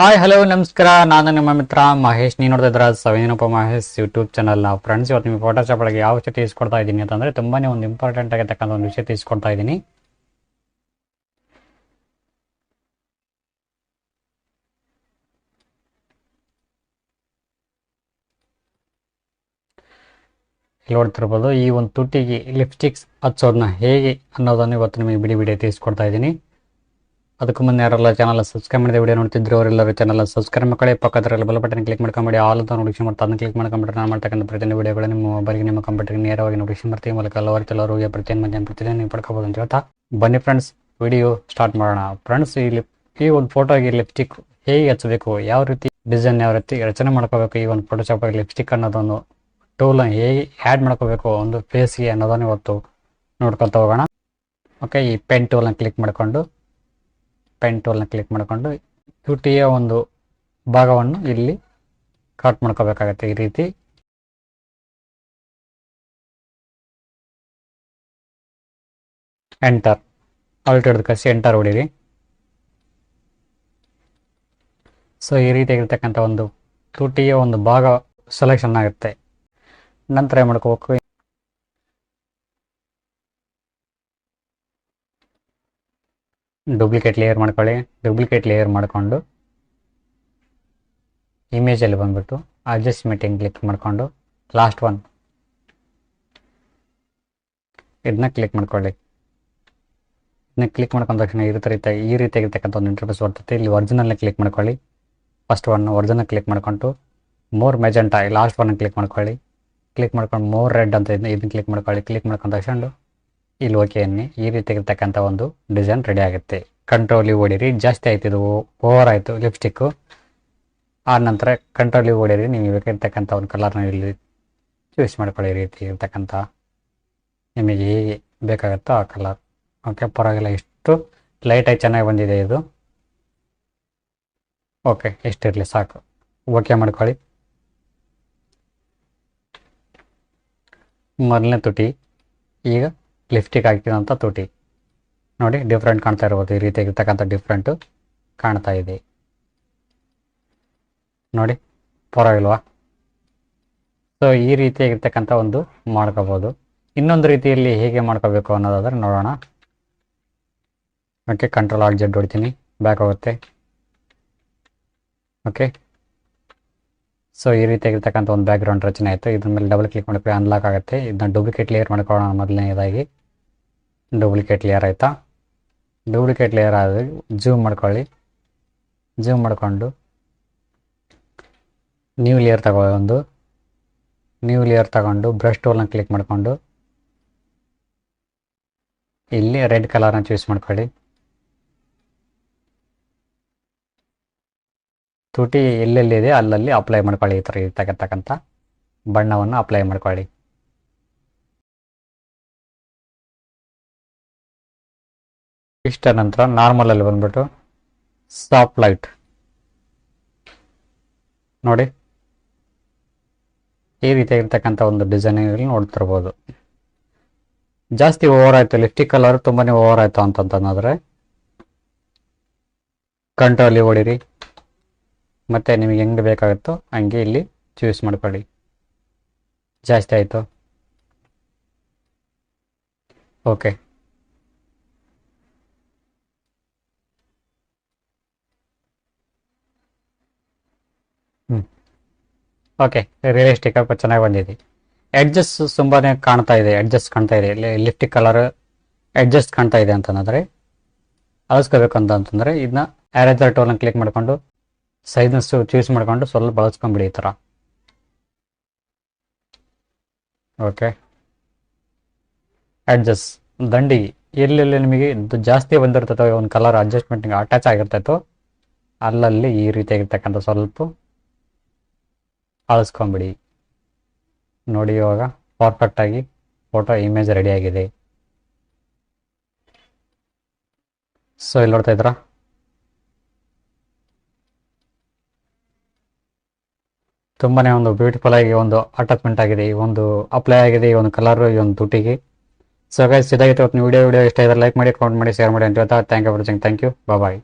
Hi hello ನಮಸ್ಕಾರ. ನಾನು ನಿಮ್ಮ ಮಿತ್ರ ಮಹೇಶ್. ನೀವು ನೋಡ್ತಾ ಇದ್ರ ಸವೇನಪ್ಪ ಮಹೇಶ್ ಯೂಟ್ಯೂಬ್ ಚಾನಲ್ ನಾವು ಫ್ರೆಂಡ್ಸ್ ಇವತ್ತು ನಿಮಗೆ ಫೋಟೋಶಾಪ್ ಒಳಗೆ ಯಾವ ವಿಷಯ ತಿಳಿಸ್ಕೊಡ್ತಾ ಇದ್ದೀನಿ ಅಂತಂದ್ರೆ ತುಂಬಾನೇ ಒಂದು ಇಂಪಾರ್ಟೆಂಟ್ ಆಗಿರ್ತಕ್ಕಂಥ ಒಂದು ವಿಷಯ ತಿಳಿಸ್ಕೊಡ್ತಾ ಇದ್ದೀನಿ. ನೋಡ್ತಿರ್ಬೋದು ಈ ಒಂದು ತುಟಿಗೆ ಲಿಪ್ಸ್ಟಿಕ್ಸ್ ಹಚ್ಚೋದನ್ನ ಹೇಗೆ ಅನ್ನೋದನ್ನು ಇವತ್ತು ನಿಮಗೆ ಬಿಡಿ ಬಿಡಿ ತಿಳಿಸ್ಕೊಡ್ತಾ ಇದ್ದೀನಿ. ಅದಕ್ಕೂ ಮುಂದೆ ಯಾರೆಲ್ಲ ಚಾನಲ್ ಸಬ್ಸ್ಕ್ರೈಬ್ ಮಾಡಿದ ವಿಡಿಯೋ ನೋಡ್ತಿದ್ರು ಅವರೆಲ್ಲರೂ ಚಾನಲ್ ಸಬ್ಸ್ಕ್ರೈಬ್ ಮಾಡಿ ಪಕ್ಕದಲ್ಲಿ ಬೆಲ್ ಬಟನ್ ಕ್ಲಿಕ್ ಮಾಡ್ಕೊಂಬಿಡಿ. ಆಲ್ ಅಂತ ನೋಟಿಫಿಕೇಶನ್ ಮಾಡ್ತಾ ಅದನ್ನ ಕ್ಲಿಕ್ ಮಾಡ್ಕೊಂಬಿಟ್ರೆ ನಾನು ಮಾಡ್ತಕ್ಕಂಥ ಪ್ರತಿಯೊಂದು ವಿಡಿಯೋಗಳು ನಿಮ್ಮ ಮೊಬೈಲ್ಗೆ, ನಿಮ್ಮ ಕಂಪ್ಯೂಟರ್ಗೆ ನೇರವಾಗಿ ನೋಟಿಫಿಕೇಶನ್ ಬರ್ತೀವಿ. ಮೂಲಕ ಹಲವಾರು ಕೆಲವರು ಪ್ರತಿಯೊಂದು ಮಧ್ಯಾಹ್ನ ಪ್ರತಿದಿನ ನೀವು ಪಡ್ಕೋಬೋದು ಅಂತ ಹೇಳ್ತಾ. ಬನ್ನಿ ಫ್ರೆಂಡ್ಸ್ ವಿಡಿಯೋ ಸ್ಟಾರ್ಟ್ ಮಾಡೋಣ. ಫ್ರೆಂಡ್ಸ್ ಈ ಈ ಒಂದು ಫೋಟೋಗೆ ಲಿಪ್ಸ್ಟಿಕ್ ಹೇಗೆ ಹಚ್ಚಬೇಕು ಯಾವ ರೀತಿ ಡಿಸೈನ್ ಯಾವ ರೀತಿ ರಚನೆ ಮಾಡ್ಕೋಬೇಕು? ಈ ಒಂದು ಫೋಟೋಶಾಪ್ ಲಿಪ್ಸ್ಟಿಕ್ ಅನ್ನೋದೊಂದು ಟೂಲ್ ಹೇಗೆ ಆ್ಯಡ್ ಮಾಡ್ಕೋಬೇಕು? ಒಂದು ಫೇಸ್ಗೆ ಅನ್ನೋದನ್ನು ಇವತ್ತು ನೋಡ್ಕೊತಾ ಹೋಗೋಣ. ಓಕೆ ಈ ಪೆನ್ ಟೂಲನ್ನು ಕ್ಲಿಕ್ ಮಾಡಿಕೊಂಡು ಪೆನ್ ಟೂಲ್ನ ಕ್ಲಿಕ್ ಮಾಡಿಕೊಂಡು ತುಟಿಯ ಒಂದು ಭಾಗವನ್ನು ಇಲ್ಲಿ ಕಟ್ ಮಾಡ್ಕೋಬೇಕಾಗತ್ತೆ ಈ ರೀತಿ. ಎಂಟರ್ ಆಲ್ಟ್ ಕಸಿ ಎಂಟರ್ ಹೊಡೀರಿ. ಸೊ ಈ ರೀತಿಯಾಗಿರ್ತಕ್ಕಂಥ ಒಂದು ತುಟಿಯ ಒಂದು ಭಾಗ ಸೆಲೆಕ್ಷನ್ ಆಗುತ್ತೆ. ನಂತರ ಏನು ಮಾಡ್ಕೋಬೇಕು? ಡೂಪ್ಲಿಕೇಟ್ ಲೇಯರ್ ಮಾಡ್ಕೊಳ್ಳಿ. ಡೂಪ್ಲಿಕೇಟ್ ಲೇಯರ್ ಮಾಡಿಕೊಂಡು ಇಮೇಜಲ್ಲಿ ಬಂದ್ಬಿಟ್ಟು ಅಡ್ಜಸ್ಟ್ಮೆಂಟಿಂಗ್ ಕ್ಲಿಕ್ ಮಾಡಿಕೊಂಡು ಲಾಸ್ಟ್ ಒನ್ ಇದನ್ನ ಕ್ಲಿಕ್ ಮಾಡ್ಕೊಳ್ಳಿ. ಇದನ್ನ ಕ್ಲಿಕ್ ಮಾಡ್ಕೊಂಡ ತಕ್ಷಣ ಈ ರೀತಿ ಈ ರೀತಿಯಾಗಿರ್ತಕ್ಕಂಥ ಒಂದು ಇಂಟರ್ಫೇಸ್ ಬರ್ತೈತೆ. ಇಲ್ಲಿ ಒರಿಜಿನಲ್ನ ಕ್ಲಿಕ್ ಮಾಡ್ಕೊಳ್ಳಿ. ಫಸ್ಟ್ ಒನ್ ಒರಿಜಿನಲ್ ಕ್ಲಿಕ್ ಮಾಡ್ಕೊಂಡು more magenta last one click ಮಾಡ್ಕೊಳ್ಳಿ. ಕ್ಲಿಕ್ ಮಾಡ್ಕೊಂಡು ಮೋರ್ ರೆಡ್ ಅಂತ ಇದನ್ನ ಇದನ್ನ ಕ್ಲಿಕ್ ಮಾಡ್ಕೊಳ್ಳಿ. ಕ್ಲಿಕ್ ಮಾಡ್ಕೊಂಡ ತಕ್ಷಣ ಓಕೆ ಅನ್ನಿ ಈ ಇರ್ತಕ್ಕಂಥ ಒಂದು ಡಿಸೈನ್ ರೆಡಿ ಆಗುತ್ತೆ. ಕಂಟ್ರೋಲಿ ಓಡಿರಿ, ಜಾಸ್ತಿ ಆಯ್ತು ಇದು ಓವರ್ ಆಯಿತು ಲಿಪ್ಸ್ಟಿಕ್ಕು ಆ ನಂತರ ಕಂಟ್ರೋಲಿ ಓಡಿರಿ ನಿಮಗೆ ಬೇಕಾಗಿರ್ತಕ್ಕಂಥ ಒಂದು ಕಲರ್ನ ಇಲ್ಲಿ ಚೂಸ್ ಮಾಡ್ಕೊಳ್ಳಿ, ಈ ರೀತಿ ಇರ್ತಕ್ಕಂಥ ನಿಮಗೆ ಹೇಗೆ ಬೇಕಾಗುತ್ತೋ ಆ ಕಲರ್ ಓಕೆ ಪರವಾಗಿಲ್ಲ ಇಷ್ಟು ಲೈಟಾಗಿ ಚೆನ್ನಾಗಿ ಬಂದಿದೆ ಇದು. ಓಕೆ ಎಷ್ಟಿರಲಿ ಸಾಕು. ಓಕೆ ಮಾಡ್ಕೊಳ್ಳಿ. ಮೊದಲನೇ ತುಟಿ, ಈಗ ಲಿಫ್ಟಿಗೆ ಹಾಕಿದಂಥ ತುಟಿ. ನೋಡಿ ಡಿಫ್ರೆಂಟ್ ಕಾಣ್ತಾ ಇರ್ಬೋದು. ಈ ರೀತಿಯಾಗಿರ್ತಕ್ಕಂಥ ಡಿಫ್ರೆಂಟು ಕಾಣ್ತಾ ಇದೆ. ನೋಡಿ ಪರವಾಗಿಲ್ವಾ ಸೊ ಈ ರೀತಿಯಾಗಿರ್ತಕ್ಕಂಥ ಒಂದು ಮಾಡ್ಕೋಬೋದು. ಇನ್ನೊಂದು ರೀತಿಯಲ್ಲಿ ಹೇಗೆ ಮಾಡ್ಕೋಬೇಕು ಅನ್ನೋದಾದ್ರೆ ನೋಡೋಣ. ಓಕೆ ಕಂಟ್ರೋಲ್ ಆಗಿ ಜಡ್ ಹೊಡಿತೀನಿ. ಬ್ಯಾಕ್ ಹೋಗುತ್ತೆ. ಓಕೆ ಸೊ ಈ ರೀತಿಯಾಗಿರ್ತಕ್ಕಂಥ ಒಂದು ಬ್ಯಾಕ್ಗ್ರೌಂಡ್ ರಚನೆ ಆಯಿತು. ಇದ್ರ ಮೇಲೆ ಡಬಲ್ ಕ್ಲಿಕ್ ಮಾಡಿದ್ರೆ ಅನ್ಲಾಕ್ ಆಗುತ್ತೆ. ಇದನ್ನ ಡೂಪ್ಲಿಕೇಟ್ ಲೇಯರ್ ಮಾಡ್ಕೊಳ್ಳೋಣ ಮೊದಲನೇದಾಗಿ. ಡೂಪ್ಲಿಕೇಟ್ ಲೇಯರ್ ಆಯಿತಾ? ಡೂಪ್ಲಿಕೇಟ್ ಲೇಯರ್ ಆದರೆ ಜೂಮ್ ಮಾಡ್ಕೊಳ್ಳಿ. ಜೂಮ್ ಮಾಡಿಕೊಂಡು ನ್ಯೂ ಲೇಯರ್ ಒಂದು. ನ್ಯೂ ಲೇಯರ್ ತಗೊಂಡು ಬ್ರಷ್ ಟೂಲ್ನ ಕ್ಲಿಕ್ ಮಾಡಿಕೊಂಡು ಇಲ್ಲಿ ರೆಡ್ ಕಲರ್ನ ಚೂಸ್ ಮಾಡ್ಕೊಳ್ಳಿ. ತುಟಿ ಎಲ್ಲೆಲ್ಲಿದೆ ಅಲ್ಲಲ್ಲಿ ಅಪ್ಲೈ ಮಾಡ್ಕೊಳ್ಳಿ ಈ ಥರ ಇರ್ತಕ್ಕಂಥ ಬಣ್ಣವನ್ನು ಅಪ್ಲೈ ಮಾಡ್ಕೊಳ್ಳಿ. ಇಷ್ಟ ನಂತರ ನಾರ್ಮಲಲ್ಲಿ ಬಂದ್ಬಿಟ್ಟು ಸ್ಟಾಪ್ ಲೈಟ್ ನೋಡಿ. ಈ ರೀತಿಯಾಗಿರ್ತಕ್ಕಂಥ ಒಂದು ಡಿಸೈನಿಂಗ್ ನೋಡ್ತಿರ್ಬೋದು. ಜಾಸ್ತಿ ಓವರ್ ಆಯಿತು ಲಿಫ್ಟಿಕ್ ಕಲರ್ ತುಂಬಾ ಓವರ್ ಆಯಿತು ಅಂತಂತಂದ್ರೆ ಕಂಟ್ರೋಲಿ ಹೊಡಿರಿ. ಮತ್ತೆ ನಿಮಗೆ ಹೆಂಗೆ ಬೇಕಾಗುತ್ತೋ ಹಂಗೆ ಇಲ್ಲಿ ಚೂಸ್ ಮಾಡ್ಕೊಳ್ಳಿ. ಜಾಸ್ತಿ ಆಯಿತು. ಓಕೆ ಓಕೆ ರಿಯಲಿಸ್ಟಿಕ್ ಆಗಿ ಚೆನ್ನಾಗಿ ಬಂದಿದೆ. ಎಡ್ಜಸ್ ತುಂಬಾ ಕಾಣ್ತಾ ಇದೆ ಎಡ್ಜಸ್ಟ್ ಕಾಣ್ತಾ ಇದೆ. ಲಿಫ್ಟಿಕ್ ಕಲರ್ ಎಡ್ಜಸ್ಟ್ ಕಾಣ್ತಾ ಇದೆ ಅಂತಂದ್ರೆ, ಅಳಿಸ್ಕೋಬೇಕು ಅಂತ ಅಂತಂದರೆ ಇದನ್ನ ಆರೇಜರ್ ಟೋಲ್ನ ಕ್ಲಿಕ್ ಮಾಡಿಕೊಂಡು ಸೈಜ್ನ ಚೂಸ್ ಮಾಡಿಕೊಂಡು ಸ್ವಲ್ಪ ಬಳಸ್ಕೊಂಡ್ಬಿಡಿ ಈ ಥರ ಓಕೆ ಅಡ್ಜಸ್ಟ್ ದಂಡಿ, ಎಲ್ಲೆಲ್ಲಿ ನಿಮಗೆ ಜಾಸ್ತಿ ಬಂದಿರ್ತೈತೋ ಒಂದು ಕಲರ್ ಅಡ್ಜಸ್ಟ್ಮೆಂಟ್ಗೆ ಅಟ್ಯಾಚ್ ಆಗಿರ್ತೈತೋ, ಅಲ್ಲಲ್ಲಿ ಈ ರೀತಿಯಾಗಿರ್ತಕ್ಕಂಥ ಸ್ವಲ್ಪ ಅಳಿಸ್ಕೊಂಬಿಡಿ ನೋಡಿ ಇವಾಗ ಪರ್ಫೆಕ್ಟಾಗಿ ಫೋಟೋ ಇಮೇಜ್ ರೆಡಿ ಆಗಿದೆ. ಸೊ ಇಲ್ಲಿ ನೋಡ್ತಾ ಇದ್ರಾ ತುಂಬಾ ಒಂದು ಬ್ಯೂಟಿಫುಲ್ ಆಗಿ ಒಂದು ಅಟ್ಯಾಚ್ಮೆಂಟ್ ಆಗಿದೆ, ಈ ಒಂದು ಅಪ್ಲೈ ಆಗಿದೆ, ಈ ಒಂದು ಕಲರ್ ಈ ಒಂದು ತುಟಿಗೆ. ಸೊ ಗೈಸ್ ಇದಾಗಿತ್ತು ಇವತ್ತು ವಿಡಿಯೋ ವಿಡಿಯೋ ಇಷ್ಟ ಇದ್ರೆ ಲೈಕ್ ಮಾಡಿ ಕಮೆಂಟ್ ಮಾಡಿ ಶೇರ್ ಮಾಡಿ ಅಂತ ಹೇಳ್ತಾ thank you for watching thank you bye